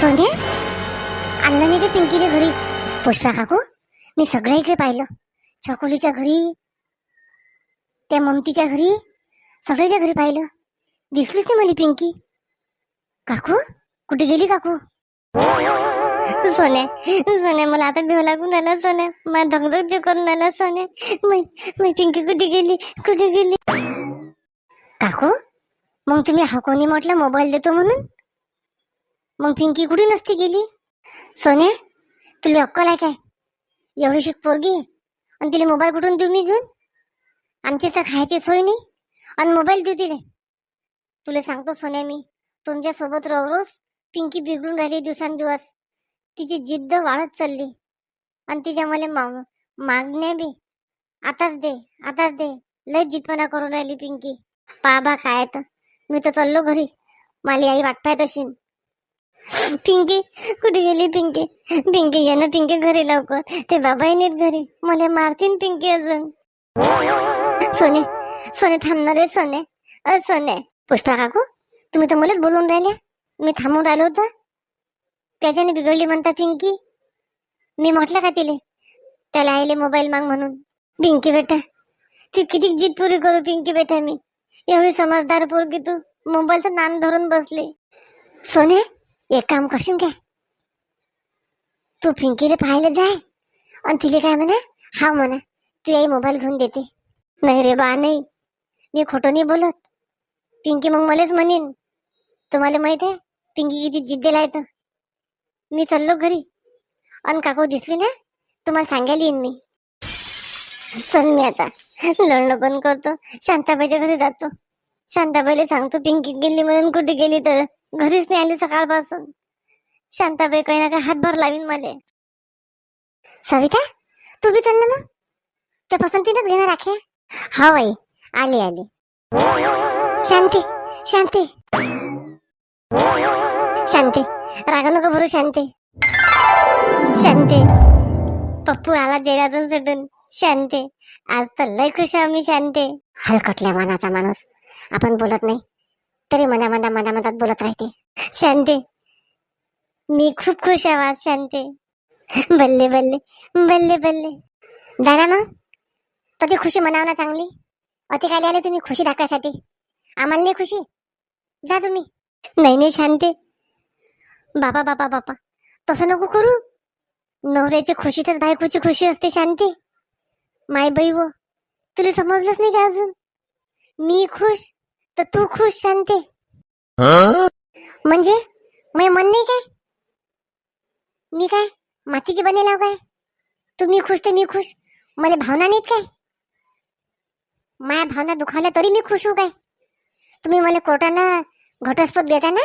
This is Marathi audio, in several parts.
सोन्या आणलं नाही ते पिंकीच्या घरी पुष्पा काकू मी सगळ्या इकडे पाहिलं. चकोलीच्या घरी त्या ममतीच्या घरी सगळ्याच्या घरी पाहिलं. दिसलीच नाही मला पिंकी. काकू कुठे गेली काकू? सोन्या सोन्या मला आता भेव लागून राहिला सोन्या. मला धगधग जे करून राहिला सोन्या. मै मै पिंकी कुठे गेली? कुठे गेली? काकू मग तुम्ही हा कोणी म्हटलं मोबाईल देतो म्हणून? मग पिंकी कुठे नसती गेली? सोन्या तुला अक्कल आहे काय? एवढी शिक पोरगी. आणि तिला मोबाईल कुठून देऊ मी घेऊन? आमची तर खायची सोय नाही. आणि मोबाईल देऊ तिले. तुला सांगतो सोन्या मी तुमच्यासोबत रोज पिंकी बिघडून राहिली दिवसांदिवस. तिची जिद्द वाढत चालली. आणि तिच्या मला माग मागण्या बी. आताच दे आताच दे. लय जिद्दपणा करून राहिली पिंकी. पा बा काय तर. मी तर चाललो घरी. मला आई वाटताय तशी. पिंकी कुठे गेली पिंकी? पिंकी ये ना पिंकी घरी लवकर. ते बाबा येत घरी. मला मारतीन पिंकी अजून. सोने सोने थांबणार आहे सोने. अ सोने. पुष्पा काकू तुम्ही तर मलाच बोलून राहिल्या. मी थांबून राहिलो होतं. त्याच्याने बिघडली म्हणता पिंकी. मी म्हटलं का तिले? त्याला आईले मोबाईल माग म्हणून. पिंकी बेटा तू किती जिद पुरी करू पिंकी बेटा मी? एवढी समजदार पोरगी तू. मोबाईलचं नान धरून बसली. सोने एक काम करशील काय तू पिंकीला पाहायला जाय आणि तिला काय म्हणा? हा म्हणा. तू आई मोबाईल घेऊन देते. नाही रे बा नाही. मी खोटं नाही बोलत. पिंकी मग मलाच म्हणेन. तुम्हाला माहीत आहे पिंकी किती जिद्दीला आहे तर. मी चाललो घरी. अन काकू दिसली ना? तुम्हाला सांगायला येईन मी. चल मी आता. लढणं पण करतो. शांताबाईच्या घरी जातो. शांताबाईला सांगतो पिंकी गेली म्हणून कुठे गेली तर. घरीच नाही आली सकाळपासून. शांताबाई काही ना काही हातभार लावीन मले. सविता तू बी चल ना मग. त्या पसंतीनच घेणार राखे हा हो बाई आली आली. शांती शांती. शांती रागा नको भरू शांती. शांती. पप्पू आला जेरातून सुटून. शांती. आज तर लय खुश आहे मी शांती. हलकटल्या मनाचा माणूस. आपण बोलत नाही. तरी मना मना मना मनात बोलत राहते. शांते. मी खूप खुश आहे आज बल्ले बल्ले बल्ले बल्ले. जा ना? मग तर ती खुशी मनाव ना चांगली? अति काय आले तुम्ही खुशी दाखवायसाठी. आम्हाला नाही खुशी? जा तुम्ही. नाही नाही शांते. बाबा बाबा बापा तसं नको करू. नवऱ्याची खुशी तर बायकोची खुशी असते शांती. माय बाई व तुला समजलंच नाही का अजून? मी खुश. तर तू खुश शांती म्हणजे? मी मन नाही काय? मी काय? मातीची बनेलाव काय? तुम्ही खुश तर मी खुश. मला भावना नाहीत काय? माया भावना दुखावल्या तरी मी खुश होऊ काय? तुम्ही मला कोर्टानं घटस्फोट देता ना?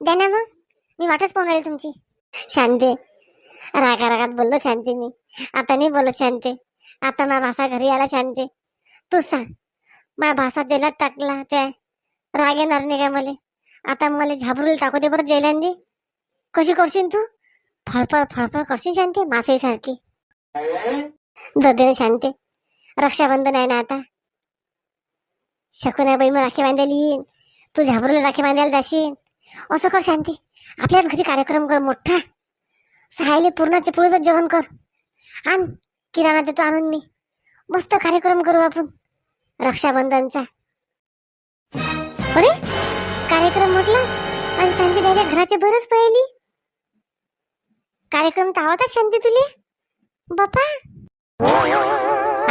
द्या ना मग. मी वाटच पाहून तुमची. शांती. रागा रागात बोललो शांती मी. आता नाही बोलत शांती. आता मा भाषा घरी आला शांती. तूच सांग. मा भासा जेलात टाकला त्या राग येणार नाही काय मला? आता मला झाबरूल टाकू दे बरं जेलांनी. कशी करशील तू? फळफळ फळफळ करशील शांती मासे सारखी दे शांती. रक्षाबंधन आहे ना आता. शकुनाबाई मग राखी बांधायला येईन. तू झाबरूला राखी बांधायला जाशील. असं कर शांती. आपल्याच घरी कार्यक्रम कर मोठा. सहायले पूर्णाचे पुढचं जेवण कर. आण किराणा देतो आणून मी. मस्त कार्यक्रम करू आपण. रक्षाबंधनचा. अरे कार्यक्रम म्हटला? आणि शांती डायरेक्ट घराच्या बरंच पाहिली. कार्यक्रम तर आवडतात शांती तुले. बापा.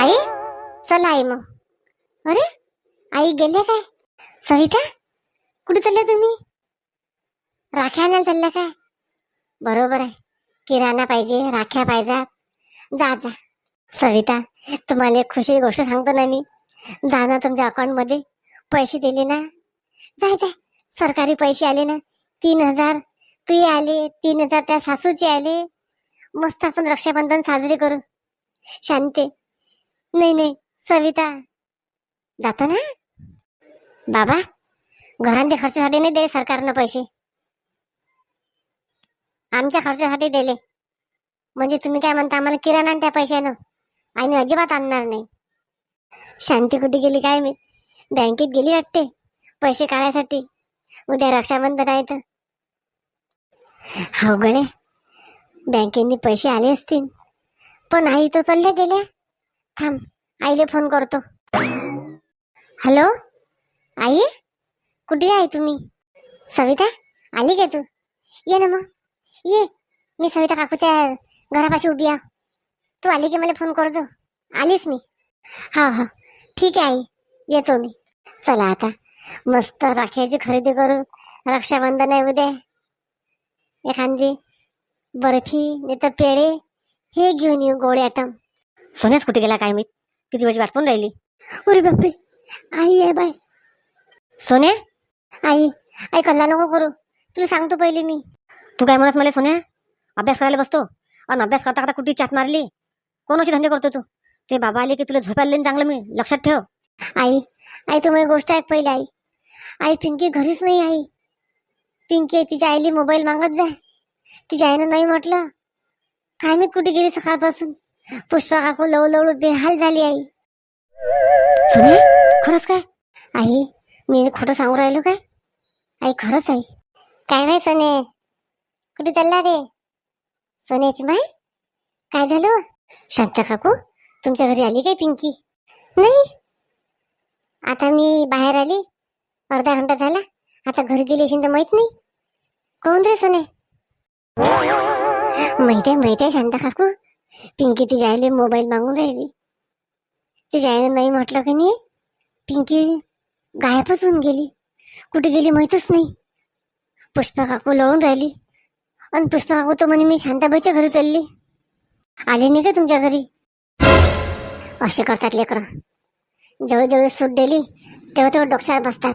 आई चला आई मग. अरे आई गेले काय? सविता कुठे चालल्या तुम्ही? राख्या आणायला चालल्या काय? बरोबर आहे. किराणा पाहिजे राख्या पाहिजे. जा जा. सविता तुम्हाला एक खुशी गोष्ट सांगतो ना मी. जा ना तुमच्या अकाउंटमध्ये पैसे दिले ना? जाय जाय. सरकारी पैसे आले ना? तीन हजार. तू आले तीन हजार त्या सासूचे आले. मस्त आपण रक्षाबंधन साजरे करू. शांती. नाही नाही. सविता. जातो ना? बाबा घरांच्या खर्चासाठी नाही दे सरकारनं पैसे. आमच्या खर्चासाठी दिले. म्हणजे तुम्ही काय म्हणता आम्हाला किराणा आणि त्या पैशानं. आणि अजिबात आणणार नाही. शांती कुठे गेली काय मी बँकेत गेली वाटते. पैसे काढायसाठी. उद्या रक्षाबंधन आहे तर. हो गळे बँकेने पैसे आले असतील. पण आई तो चालल्या गेल्या. थांब आईले फोन करतो. हॅलो? आई? कुठे आहे तुम्ही? सविता आली का तू? ये ना मग. ये. मी सविता काकूच्या घरापाशी उभी आहे. तू आली की मला फोन करतो आलीस मी. हा हा. ठीक आहे आई. येतो मी. चला आता. मस्त राख्याची खरेदी करू. रक्षाबंधन आहे उद्या. एखादी बर्फी नाही तर पेढे हे घेऊन येऊ गोळे आटम. सोन्याच कुठे गेला काय मी किती वेळची वाट पण राहिली? अरे बापरे. आई आहे बाय सोन्या? आई आई कल्ला नको करू. तुला सांगतो पहिले मी. तू काय म्हणत मला सोन्या? अभ्यास करायला बसतो. आणि अभ्यास करता करता कुठे चाट मारली? कोण असे धंदे करतो तू? ते बाबा आले की तुला झोपायला देईन चांगलं मी लक्षात ठेव. आई आई तुम्हाला गोष्ट आहे पहिले आई. आई पिंकी घरीच नाही आई. पिंकी तिच्या आईली मोबाईल मागत जाय तिच्या आईनं नाही म्हटलं. काय मी कुठे गेली सकाळपासून? पुष्पा काकू लवू लवू बेहाल झाली आई. सुने खरंच काय? आई मी खोटं सांगू राहिलो काय? आई खरंच आई. काय नाही सने? कुठे चालला रे? सोन्याची माय काय झालं? शांता काकू? तुमच्या घरी आली काय पिंकी? नाही. आता मी बाहेर आली. अर्धा घंटा झाला. आता घरी गेली असेल तर माहीत नाही. कोण रे सोने? माहिती आहे माहिती आहे शांता काकू. पिंकी तिच्या आईले मोबाईल मागून राहिली. तिच्या आईने नाही म्हटलं की नाही? पिंकी गायबच होऊन गेली. कुठे गेली माहीतच नाही. पुष्पा काकू लढून राहिली. आणि पुष्पा काकू तर म्हणे मी शांताबाईच्या घरी चालली. आली नाही का तुमच्या घरी? असे करतात लेकरं. जेवढे जेवढे सूट दिली तेव्हा तेव्हा डोक्यावर बसतात.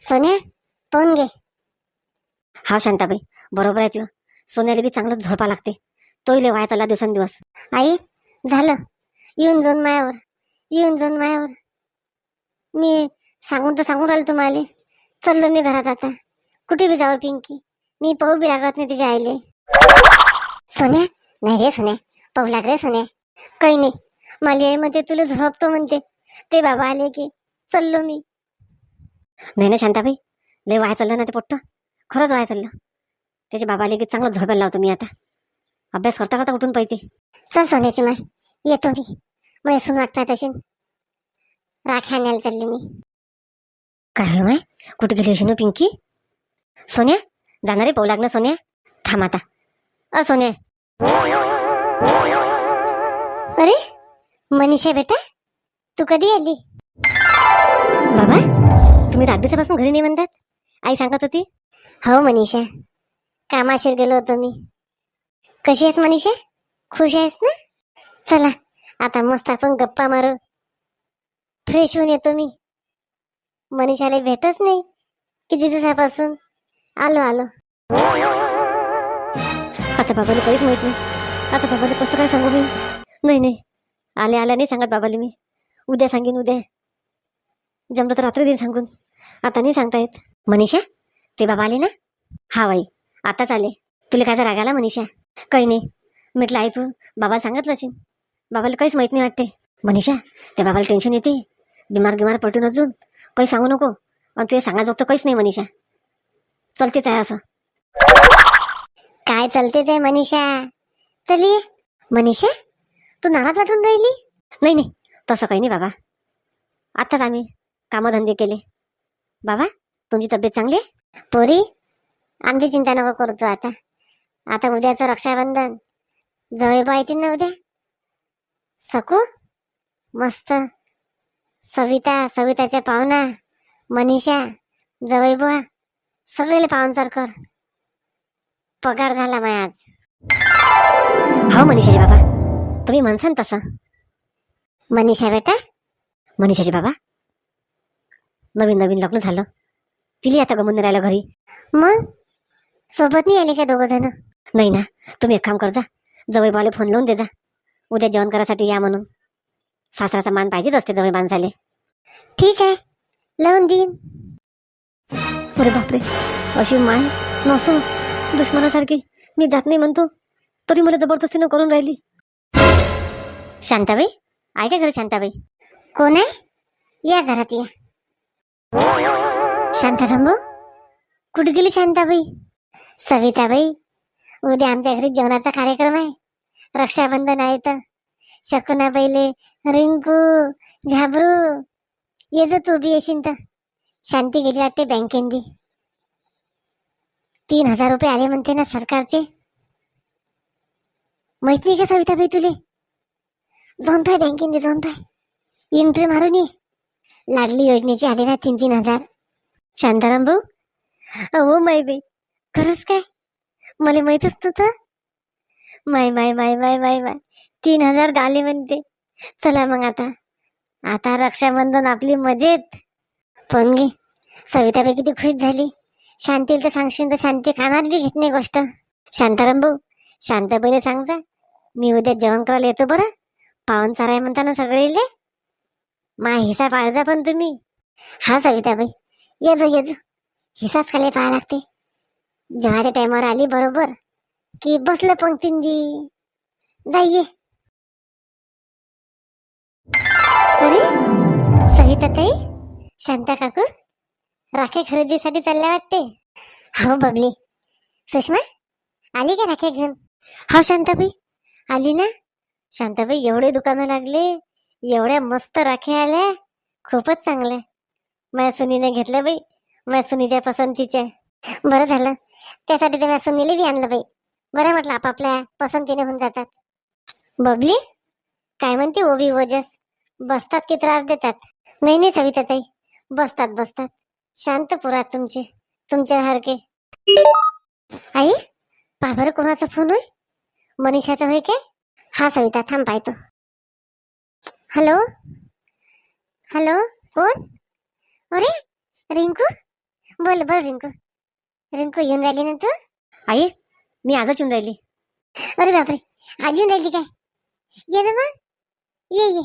सोन्या पाहून घे. हा शांताबाई बरोबर आहे तुझं सोन्याला बी चांगलं झोडपा लागते. तोही लय वाया चालला दिवसेंदिवस. आई झालं. येऊन जाऊन मायावर. येऊन जाऊन मायावर. मी सांगून तर सांगून राहिलो तुम्हाला. चाललो मी घरात आता. कुठे बी जावं पिंकी. मी पाहू बी लागत नाही तिच्या आईले. सोन्या नाही रे सोन्या. पाहू लाग रे सोन्या. काही नाही. मला आई म्हणते तुला झोपतो म्हणते. ते बाबा आले की चाललो मी. नाही ना शांताबाई लय वाया चाललं ना ते पोट्ट. खरंच वाया चाललं. त्याचे बाबा आले की चांगलं झोपायला लावतो मी आता. अभ्यास करता करता उठून पाहिजे चल सोन्याची माय येतो मी. मग सून वाटतात तशी राख्या आणायला चालली मी. काय हो माय कुठे गेली अशी पिंकी? सोन्या जाणारे पाहू लागलं सोन्या. थांब आता. अ सोन्या. अरे मनीषा बेटा तू कधी आली? बाबा तुम्ही आठ दिवसापासून घरी नाही म्हणतात? आई सांगत होती. हो मनीषा. कामाशीर गेलो होतो मी. कशी आहेस मनीषा? खुश आहेस ना? चला आता मस्त आपण गप्पा मारू. फ्रेश होऊन येतो मी. मनीषाला भेटच नाही किती दिवसापासून. आलो आलो. आता बाबाला काहीच माहीत नाही. आता बाबाला कसं काय सांगू मी? नाही नाही. आले आल्या नाही सांगत बाबाला मी. उद्या सांगेन उद्या. जमलं तर रात्री दिन सांगून. आता नाही सांगता येत मनीषा ते बाबा आले ना? हा बाई आताच आले. तुला काय राग आला मनीषा? काही नाही. म्हटलं आई तू बाबाला सांगितलं असेल बाबाला काहीच माहीत नाही वाटते. मनीषा त्या बाबाला टेन्शन येते. बिमार गिमार पलटून अजून. काही सांगू नको. आणि तुला सांगायचं काहीच नाही मनीषा. चलतेच आहे असं. काय चलतेच आहे मनीषा? चली मनीषा? तू नाराज वाटून राहिली? नाही नाही. तसं काही नाही बाबा. आत्ताच आम्ही कामधंदे केले. बाबा तुमची तब्येत चांगली आहे? पोरी आमची चिंता नको करतो आता. आता उद्याचं रक्षाबंधन. जवळ येतील ना उद्या? सकू? मस्त. सविता सविताच्या पाहुणा मनीषा जवळ बुवा. सगळेले पाहुणचार कर. पगार झाला माय आज. हो मनीषाजी बाबा. तुम्ही म्हणसान तसं. मनीषा बेटा? मनीषाचे बाबा? नवीन नवीन लग्न झालं. तिला आता गमून राहिलं घरी. मग? सोबत नाही आले का दोघं जण? नाही ना. तुम्ही एक काम कर जा जवळ बाले फोन लावून दे जा उद्या जेवण करायसाठी या म्हणून. सासराचा मान पाहिजेच असते जवळ माणसाले. ठीक आहे. लावून देईन. अरे बापरे. अशी माय नसो दुश्मनासारखी. मी जात नाही म्हणतो. तरी मला जबरदस्तीनं करून राहिली. शांताबाई? आहे का घरी शांताबाई. कोण आहे? या घरात या. शांताराम भाऊ कुठे गेली शांताबाई? सविताबाई उद्या आमच्या घरी जेवणाचा कार्यक्रम आहे. रक्षाबंधन आहे तर. शकुनाबाईले रिंकू झाबरू ये जो तू बी येशील तर. शांती गेली वाटते बँकेंदी. तीन हजार रुपये आले म्हणते ना सरकारचे. माहीत नाही का सविताबाई तुले? जाऊन पाय बँकेंदी जाऊन पाय एंट्री मारून ये लाडली योजनेची आले ना तीन तीन हजार. शांताराम भाऊ अहो माय बाई खरंच काय? मला माहितच नव्हतं. माय माय माय माय माय माय तीन हजार झाले म्हणते. चला मग आता. आता रक्षाबंधन आपली मजेत. पण गे सविताबाई किती खुश झाली. शांती तर सांगशील तर शांती खाणार बी घेत नाही गोष्ट. शांताराम भाऊ शांताबाईला सांगता मी उद्या जेवण करायला येतो बरं? पावन साराय म्हणता ना सगळीले? मा हिसा पाळजा पण तुम्ही. हा सविताबाई ये जो ये जो. हिसाच खाली पाहा लागते. जेव्हाच्या टायमावर आली बरोबर? की बसलं पंक्तींदी? जाईये अरे सविता ताई शांता काकू राखे खरेदीसाठी चालल्या वाटते? हो बबली सुषमा आली का राखे घेऊन? हो शांताबाई. आली ना? शांताबाई एवढे दुकानं लागले एवढ्या मस्त राख्या आल्या खूपच चांगल्या. माझ्या सुनीने घेतल्या बाई माझ्या सुनीच्या पसंतीच्या बरं झालं त्यासाठी त्याला सुनीले बी आणलं बाई. बरं म्हटलं आपापल्या पसंतीने होऊन जातात. बघली काय म्हणते ओबी ओजस? बसतात की त्रास देतात? नाही नाही सविता ताई. बसतात बसतात. शांत पुरात तुमचे तुमच्यासारखे आई पाभर कोणाचा फोन होय? मनीषाचा होय काय? हा सविता थांब पाहतो हॅलो? हॅलो? कोण? अरे रिंकू? बोल बोल रिंकू. रिंकू येऊन राहिली ना तू? आई मी आजच येऊन राहिली. अरे बापरे आज येऊन राहिली काय? ये ना मग. ये ये.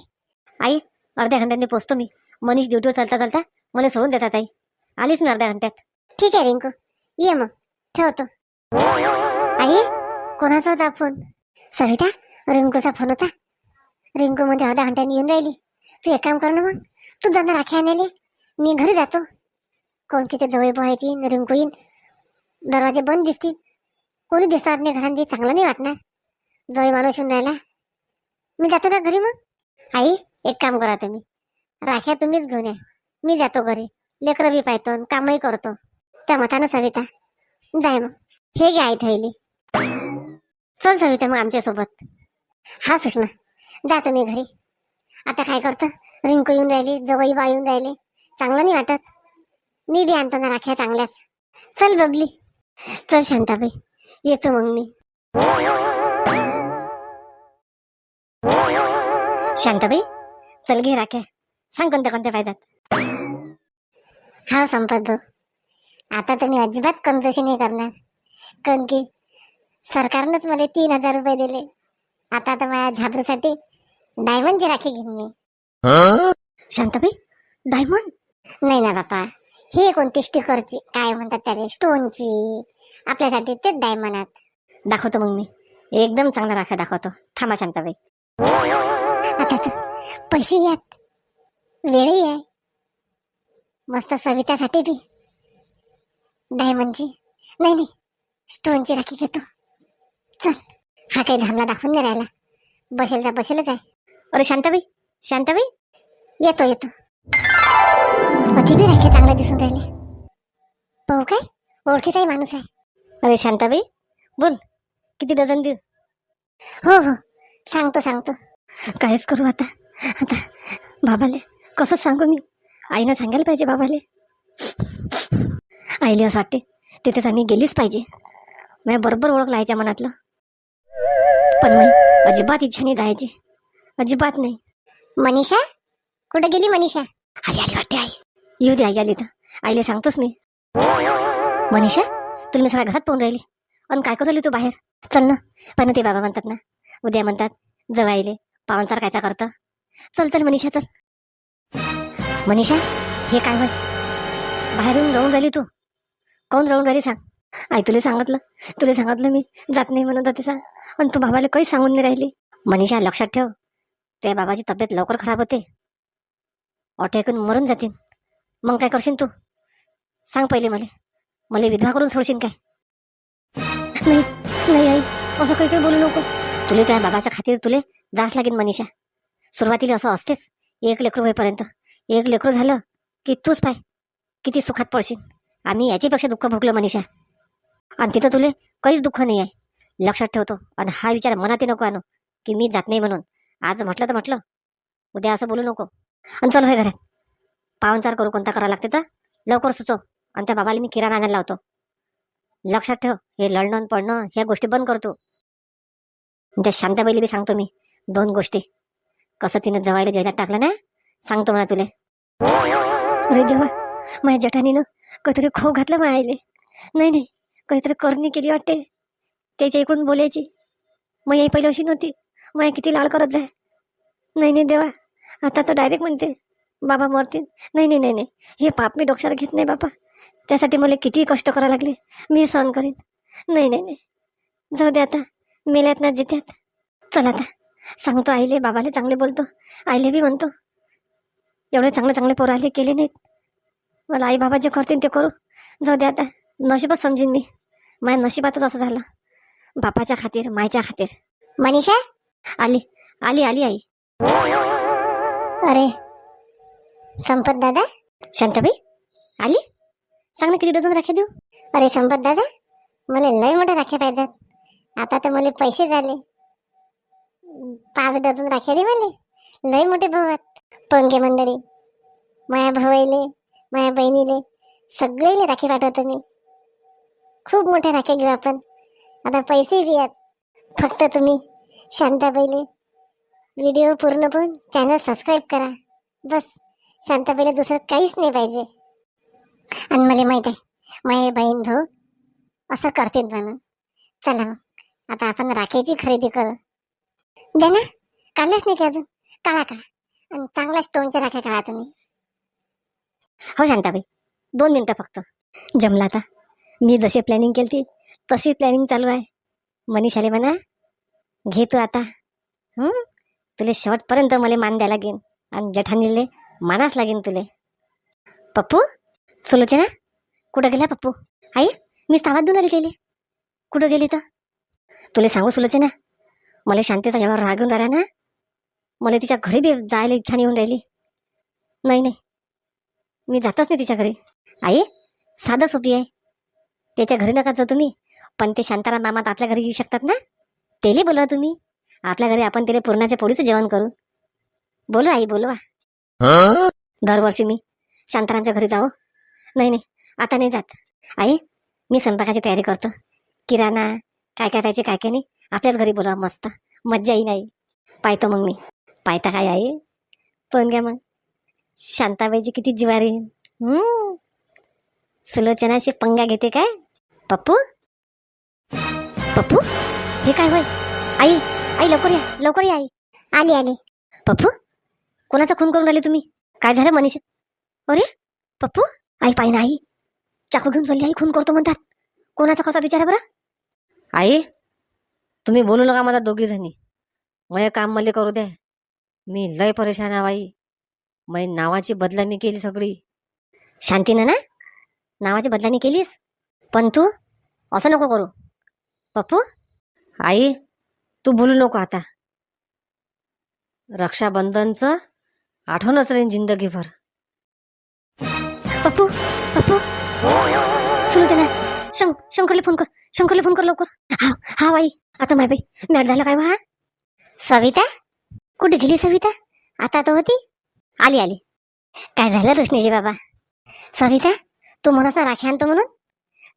आई अर्ध्या घंट्याने पोचतो मी. मनीष ड्युटीवर चालता चालता मला सोडून देतात आई. आलीच ना अर्ध्या घंट्यात. ठीक आहे रिंकू. ये मग. ठेवतो. आई कोणाचा होता फोन सविता? रिंकूचा फोन होता. रिंकू मध्ये अर्ध्या घंट्याने येऊन राहिली. तू एक काम कर ना मग. तू जाणार राखी आणायला मी घरी जातो. कोण किती जवळ पोहा येतील रिंकू येईन. दरवाजे बंद दिसतील. कोणी दिसणार नाही घरांनी चांगलं नाही वाटणार. जवळ माणूस येऊन राहिला. मी जातो ना घरी मग. आई एक काम करा तुम्ही. राख्या तुम्हीच घेऊन या. मी जातो घरी. लेकरं बी पाहतो कामही करतो. त्या मतानं सविता जाय मग. हे घ्या आई थैली. चल सविता मग आमच्यासोबत. हा सुषमा जातो मी घरी. आता काय करतो? रिंकू येऊन राहिली जवई बा येऊन राहिले. चांगलं नाही वाटत. मी बी आणतो ना राख्या चांगल्याच. चल बबली. चल शांताबाई. येतो मग मी. शांताबाई चल घे राख्या. सांग कोणत्या कोणत्या पाहिजेत हा संपत भाऊ. आता तर मी अजिबात कंजूशी नाही करणार. कारण की सरकारनंच मला तीन हजार रुपये दिले. आता तर माझ्या झाबरूसाठी डायमंडची राखी घेईन मी. शांताबाई डायमंड? नाही ना बापा. ही कोणती स्टिकरची काय म्हणतात त्याला स्टोनची. आपल्यासाठी तेच डायमंड आहेत. दाखवतो मग मी. एकदम चांगला राखा दाखवतो. थांबा शांताबाई. आता तर पैसे यात वेळही आहे. मस्त सवितासाठी बी. डायमंडची. नाही नाही. स्टोनची राखी घेतो. चल. हा काही धामला दाखवून नाही राहिला. बसेल तर बसेलच आहे. अरे शांताबाई शांताबाई? येतो येतो. अति बी राखी चांगल्या दिसून राहिले. पाहू काय? ओळखीचाही माणूस आहे. अरे शांताबाई बोल. किती डझन देऊ? हो हो. सांगतो सांगतो. कायच करू आता. आता बाबाले कसं सांगू मी? आईनं सांगायला पाहिजे बाबाले. आईले असं वाटते तिथेच आम्ही गेलीच पाहिजे. मी बरोबर ओळखला आईच्या मनातलं. पण मी अजिबात इच्छा नाही जायची अजिबात नाही. मनीषा? कुठे गेली मनीषा? आली आली वाटते आई. येऊ दे आई आली तर. आईले सांगतोच मी. मनीषा तुला मी सगळ्या घरात पाहून राहिली. आणि काय करू राहिली तू बाहेर? चल ना. पण ते बाबा म्हणतात ना उद्या म्हणतात जवळ आईले. पावनसार कायचा करतं. चल चल मनीषा चल. मनीषा हे काय होय बाहेर येऊन राहून राहिली तू. कोण राहून राहिली सांग. आई तुला सांगितलं. तुला सांगितलं मी. जात नाही म्हणत होते आणि तू बाबाला काही सांगून नाही राहिली. मनीषा लक्षात ठेव. तुझ्या बाबाची तब्येत लवकर खराब होते. ऑटो ऐकून मरून जातील मग काय करशील तू? सांग पहिले मला. मला विधवा करून सोडशील काय? नाही नाही आई. असं काही काही बोलू नको. तुले त्या बाबाच्या खातीर तुले जास लागेल मनीषा. सुरुवातीला असं असतेच. एक लेकरू होईपर्यंत. एक लेकरू झालं की तूच पाय. किती सुखात पडशील. आम्ही याच्यापेक्षा दुःख भोगलं मनीषा. आणि तिथं तुले काहीच दुःख नाही आहे लक्षात ठेवतो. आणि हा विचार मनात नको आणू की मी जात नाही म्हणून. आज म्हटलं तर म्हटलं. उद्या असं बोलू नको. आणि चल होय घरात. पाहुणचार करू कोणता करावं लागते तर? लवकर सुचव. आणि त्या बाबाला मी किराणा आणायला लावतो. लक्षात ठेव हे लढणं पडणं ह्या गोष्टी बंद करतो त्या शांताबाईला बी सांगतो मी दोन गोष्टी. कसं तिनं जवायला जैदात टाकलं ना? सांगतो मला तुले. अरे देवा माझ्या जठानीनं काहीतरी खो घातलं माझ्या आईले नाही नाही. काहीतरी करणी केली वाटते. त्याच्या इकडून बोलायची. मग आई पहिली अशी नव्हती. मग किती लाड करत जाय नाही नाही देवा. आता तर डायरेक्ट म्हणते. बाबा मरतील. नाही नाही नाही नाही. हे पाप मी डोक्यावर घेत नाही बाबा. त्यासाठी मला किती कष्ट करावं लागले मी सहन करीन. नाही नाही नाही. जाऊ दे आता. मेल्यात ना जित्यात. चल आता. सांगतो आईले बाबाले चांगले बोलतो. आईले बी म्हणतो. एवढे चांगले चांगले पोरं आले केले नाहीत. मला आई बाबा जे करतील ते करू. जाऊ दे आता. नशीबच समजीन मी. माझ्या नशिबातच असं झालं. बापाच्या खातीर मायच्या खातीर. मनीषा? आली. आली आली आई. अरे. संपत दादा? शांताबाई? आली? सांग ना किती डझन राखे देऊ? अरे संपत दादा मला लय मोठ्या राख्या पाहिजेत. आता तर मला पैसे झाले. पाच डझन राख्या दे मला. लय मोठे भाऊ आहेत. पंगे मंडळी. माया भावाईले माया बहिणीले सगळेले राखी पाठवतो मी. खूप मोठ्या राख्या घेऊ आपण. आता पैसे बी आहेत फक्त तुम्ही शांताबाईले. व्हिडिओ पूर्ण पण चॅनल सबस्क्राईब करा. बस शांताबाईला दुसरं काहीच नाही पाहिजे. आणि मला माहीत आहे माझे बहीण भाऊ असं करतील म्हणून. चला मग आता आपण राखेची खरेदी करू. दे ना काढल्याच नाही की अजून? काढा का आणि चांगला स्टोनच्या राख्या काढा तुम्ही. हो शांताबाई दोन मिनटं फक्त. जमला आता. मी जशी प्लॅनिंग केली तशी प्लॅनिंग चालू आहे. मनीषाले म्हणा घे तू आता. तुले शेवटपर्यंत मला मान द्यायला लागेन आणि जठानीले मानाच लागेन तुले. पप्पू? सुलोचना? कुठं गेला पप्पू? आई मी सावात देऊन आली गेली कुठं गेली तर तुला सांगू सुलोचना मला शांतीचा एवढा राग येऊन राहिला ना मला तिच्या घरी बी जायला इच्छा नाही राहिली. नाही नाही मी जातच नाही तिच्या घरी. आई साधं सोपी आहे. त्याच्या घरी नका जाऊ तुम्ही. पण ते शांताराम मामात आपल्या घरी येऊ शकतात ना? तेले बोलवा तुम्ही. आपल्या घरी आपण त्याला पूर्णाच्या पोळीचं जेवण करू. बोलू आई बोलवा. दरवर्षी मी शांतारामच्या घरी जाऊ. नाही नाही आता नाही जात. आई मी स्वयंपाकाची तयारी करतो. किराणा काय काय पाहिजे काय काय नाही. आपल्याच घरी बोलवा मस्त. मज्जा आई. पाहतो मग मी. पाहता काय आई पण घ्या मग. शांताबाईची किती जिवारी हम्म. सुलोचनाशी पंगा घेते काय? पप्पू? पप्पू? हे काय होय? आई आई लवकर या लवकर या आई. आली आली. पप्पू? कोणाचा खून करून राहिले तुम्ही? काय झालं मनीषा? अरे पप्पू? आई पाहिजे आई चाकू घेऊन चालली आई खून करतो म्हणतात. कोणाचा करतात विचारा बरं. आई तुम्ही बोलू नका मला दोघी जणी. मग काम मला करू द्या. मी लय परेशान आहे आई मै नावाची बदलामी केली सगळी. शांतीनं ना? नावाची बदलामी केलीस? पण तू? असं नको करू. पप्पू? आई तू बोलू नको आता. रक्षाबंधनचं आठवणच राहीन जिंदगीभर पप्पू पप्पू. सुलोचना शंक शंकरला फोन कर शंकरला फोन कर लवकर. हा हा बाई आता माय बाई मॅट झालं काय हा सविता? कुठे गेली सविता? आता तर होती. आली आली. काय झालं रोशनीजी बाबा? सविता? तू म्हणत ना राखी आणतो म्हणून?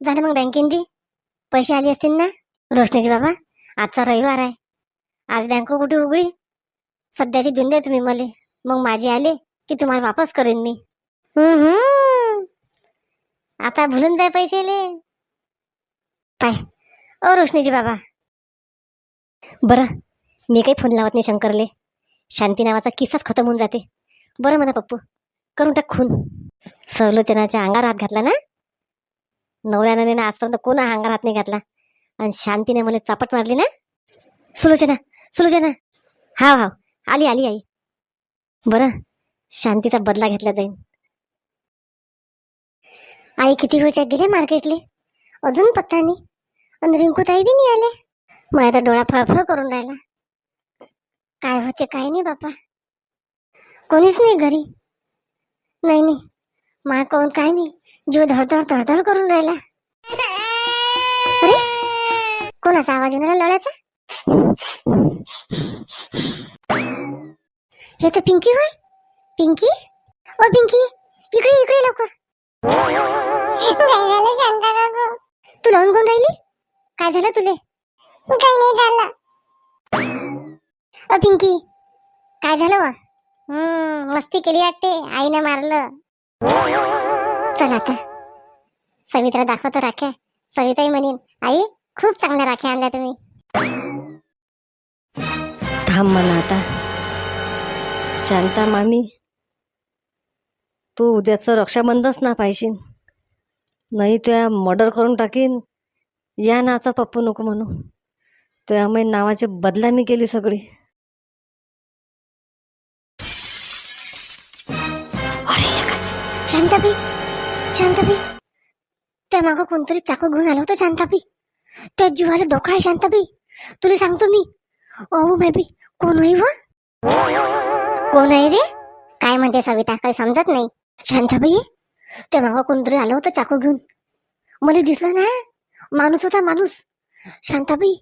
झालं मग बँकेन दे पैसे आले असतील ना? रोशनीजी बाबा आजचा रविवार आहे. आज बँक कुठे उघडी? सध्याची देऊन द्या तुम्ही मला. मग माझे आले की तुम्हाला वापस करेन मी. आता भुलून जाय पैसेले. पाय. ओ रोशनीजी बाबा. बरं मी काही फोन लावत नाही शंकरले. शांती नावाचा किस्साच खतम होऊन जाते. बरं म्हणा पप्पू. करून टाक खून. सवलोचनाच्या अंगार हात घातला ना? नवऱ्यानं ना आजपर्यंत कोणा अंगार हात नाही घातला. आणि शांतीने मला चापट मारली ना? सुलोचना सुलोचना. हाव हाव. आली आली आई. बरं शांतीचा बदला घेतला जाईल आई किती वेळच्या गेले मार्केटले? अजून पत्ता नाही. आणि रिंकूताई बी नाही आले मग आता डोळा फळफळ करून राहिला. काय होते काय नाही बापा. कोणीच नाही घरी. नाही नाही. मा कोण काय नाही. जीव धडधड धडधड करून राहिला. अरे कोणाचा आवाज येणार लढायचा हे तर पिंकी होय. पिंकी? ओ पिंकी इकडे इकडे लवकर. तू लावून कोण राहिली? काय झालं तुले? काही नाही झालं. ओ पिंकी काय झालं वा? हम्म मस्ती केली वाटते आईने मारलं. चल आता. सवित्रा दाखवतो राख्या. सविताही म्हणेन आई खूप चांगल्या राख्या आणल्या तुम्ही. थांब म्हणा आता. शांता मामी तू उद्याचं रक्षाबंधनच ना पाहिजे नाही तुया मर्डर करून टाकीन. या नाचा पप्पू नको म्हणू. नावाचे नावाची बदलामी केली सगळी. शांतापी शांतापी त्या मागं कोणतरी चाकू घेऊन आलं होतं शांताबाई. त्या जीवाला धोका आहे शांतापी तुला सांगतो मी. अहो बेबी कोण होई व? कोण आहे रे? काय म्हणते सविता काही समजत नाही. शांताबाई त्या मागं कोणतरी आलं होतं चाकू घेऊन. मला दिसलं ना माणूस होता माणूस. शांताबाई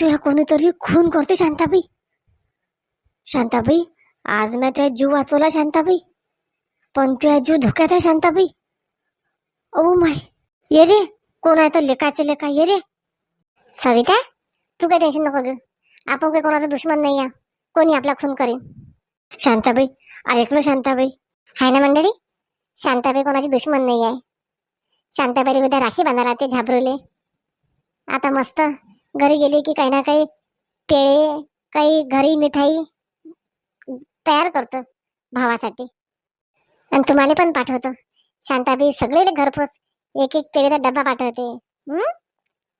तुझ्या कोणीतरी खून करते शांताबाई. शांताबाई आज मी तुझ्या जीव वाचवला शांताबाई. पण तुझ्या जीव धोक्यात आहे शांताबाई? ओ माय ये रे. कोण आहे तर लेकाचे लेखा ये रे. सविता तू काही टेन्शन नको घेऊ. आपण काही कोणाचा दुश्मन नाही आहे. कोणी आपला खून करेन शांताबाई ऐकलं शांताबाई? हाय ना मंडळी? शांताबाई कोणाची दुश्मन नाही आहे. शांताबाई उद्या राखी बांधायला ते झाबरुले आता मस्त घरी गेली की काही ना काही पेळे काही घरी मिठाई तयार करतो भावासाठी. आणि तुम्हाला पण पाठवतो. शांताबाई सगळे घरपोच. एक एक पेढीचा डब्बा पाठवते.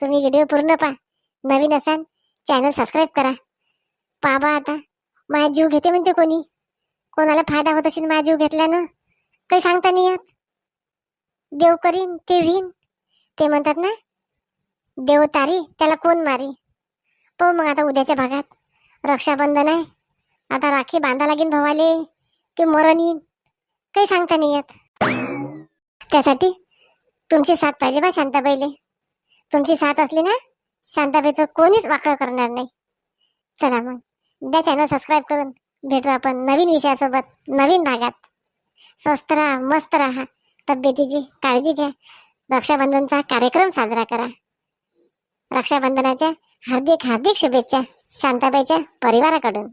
तुम्ही व्हिडिओ पूर्ण पहा. नवीन असाल चॅनल सबस्क्राईब करा. पाबा आता माझा जीव घेते म्हणते कोणी? कोणाला फायदा होत असेल माझा जीव घेतल्यानं? काही सांगता नाही येत. देव करीन ते विन ते म्हणतात ना देव तारी त्याला कोण मारी? पाहू मग आता उद्याच्या भागात. रक्षाबंधन आहे. आता राखी बांधा लागेन भावाले की मरण येईन. काही सांगता नाही येत. त्यासाठी तुमची साथ पाहिजे बा शांताबाईले. तुमची साथ असली ना शांताबाईचं कोणीच वाकड करणार नाही. चला मग द्या चॅनल सबस्क्राईब करून. भेटू आपण नवीन विषयासोबत नवीन भागात. स्वस्त राहा मस्त राहा. तब्येतीची काळजी घ्या. रक्षाबंधनचा कार्यक्रम साजरा करा. रक्षाबंधनाच्या हार्दिक हार्दिक शुभेच्छा शांताबाईच्या परिवाराकडून.